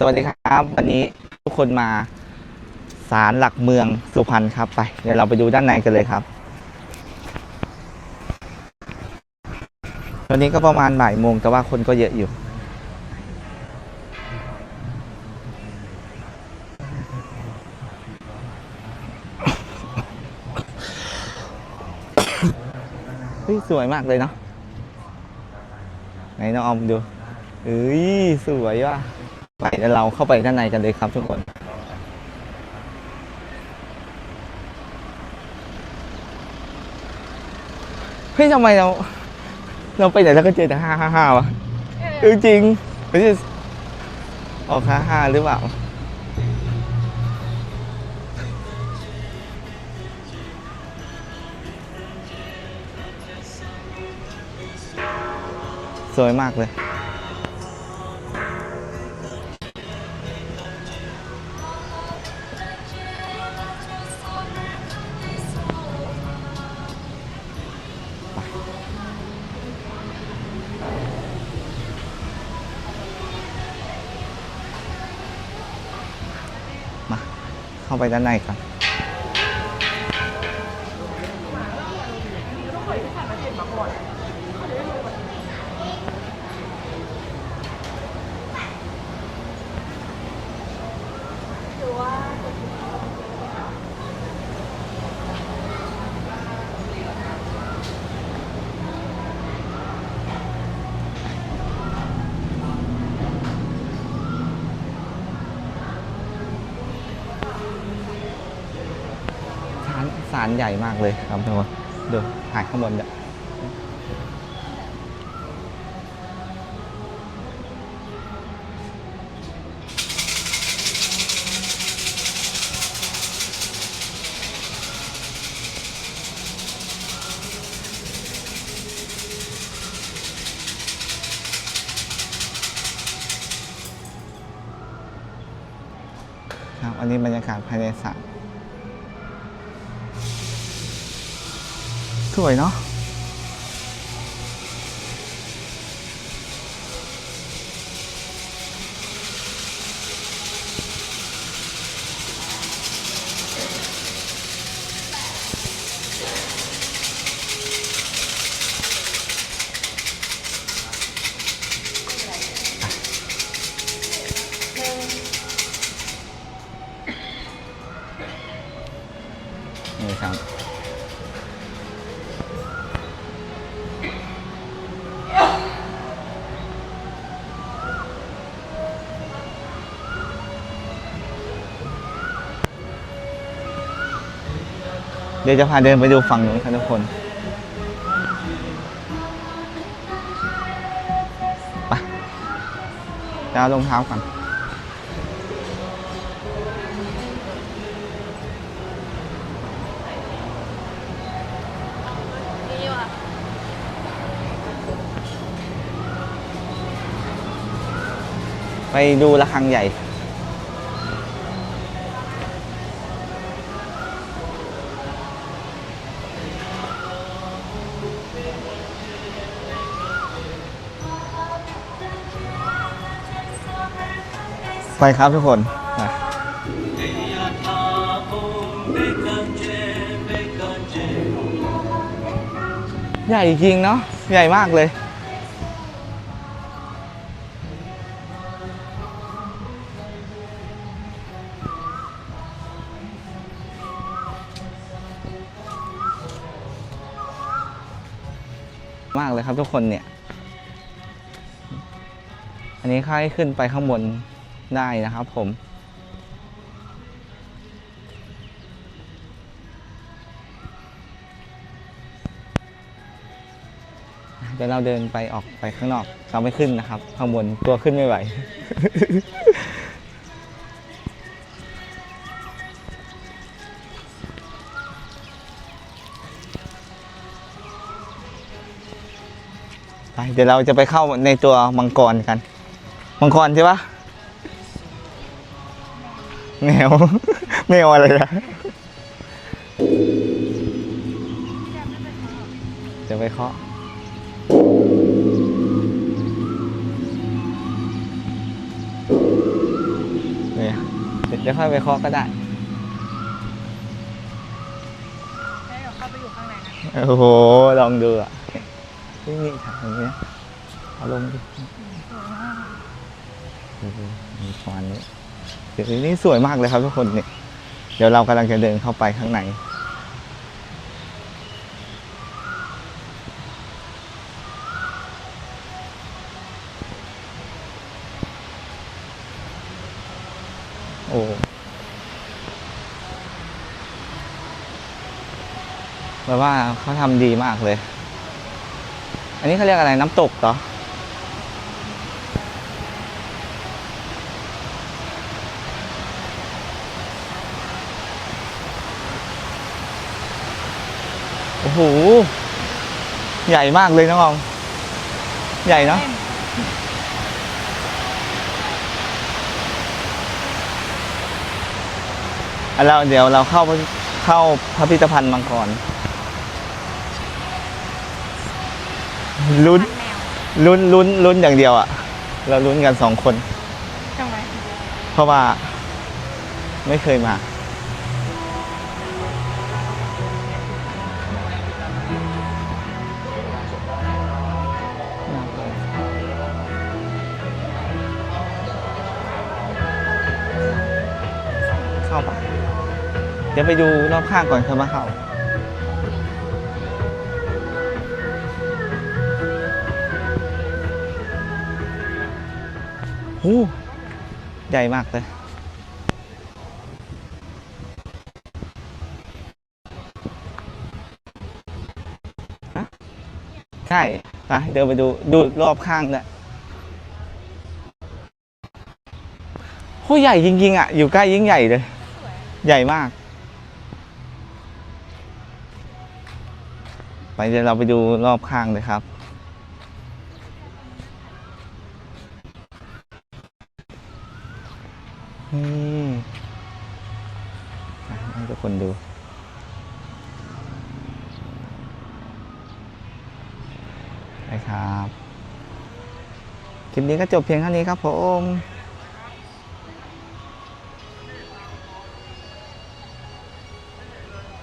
สวัสดีครับ วันนี้ทุกคนมาศาลหลักเมืองสุพรรณครับไป เดี๋ยวเราไปดูด้านในกันเลยครับวันนี้ก็ประมาณบ่ายโมงแต่ว่าคนก็เยอะอยู่ เฮ้ย สวยมากเลยเนาะไหนน้องออมดูเอ้ย สวยว่ะ ไปเดี๋ยวเราเข้าไปด้านในกันเลยครับทุกคนเฮ้ยทำไมเรา เราไปไหนแล้วก็เจอแต่ห้าห้าห้าวะเออจริงไม่ใช่ออกห้าห้าหรือเปล่าสวยมากเลย เข้าไปด้านในครับ ศาลศาลใหญ่มากเลยครับทุกคนดูถ่ายข้างบนเดี๋ยครับอันนี้บรรยากาศภายในศาล สวยเนาะนี่ครับ เดี๋ยวจะพาเดินไปดูฝั่งนู้นครับทุกคนไปจะเอารองเท้าก่อนไปดูระฆังใหญ่ ไปครับทุกคนใหญ่จริงเนาะใหญ่มากเลย มากเลยครับทุกคนเนี่ย อันนี้ค่าให้ขึ้นไปข้างบน ได้นะครับผม เดี๋ยวเราเดินไปออกไปข้างนอกเราไม่ขึ้นนะครับ ข้างบนตัวขึ้นไม่ไหว ไปเดี๋ยวเราจะไปเข้าในตัวมังกรกัน มังกรใช่ปะ แมวแมวอะไรอะจะไปเคาะเดี๋ยวค่อยไปเคาะก็ได้ให้เราเข้าไปอยู่ข้างในนะโอ้โห ลองดูอะนี่นี่ถังอย่างเงี้ยเอาลงดิสวยมากโอ้โหมีควันนี้ เดี๋ยวนี้สวยมากเลยครับทุกคนเนี่ยเดี๋ยวเรากำลังจะเดินเข้าไปข้างในโอ้แบบว่าเขาทำดีมากเลย อันนี้เขาเรียกอะไรน้ำตกเหรอ โอ้โห ใหญ่มากเลยน้องออมใหญ่เนาะอะเราเดี๋ยวเราเข้าไปเข้าพิพิธภัณฑ์มังกรลุ้นแมวลุ้นลุ้นลุ้นอย่างเดียวอะ่ะ เราลุ้นกันสองคนทำไมเพราะว่าไม่เคยมาเข้า ดี๋ยวไปดูรอบข้างก่อนค่อมาเข้าหูใหญ่มากเลยฮะใช่ไปเดินไปดูดูรอบข้างด้วยโหใหญ่จริงๆอะ อยู่ใกล้ยิ่งใหญ่เลย ใหญ่มาก ไปเดี๋ยวเราไปดูรอบข้างเลยครับ นี่ให้ทุกคนดูไปครับ คลิปนี้ก็จบเพียงเท่านี้ครับผม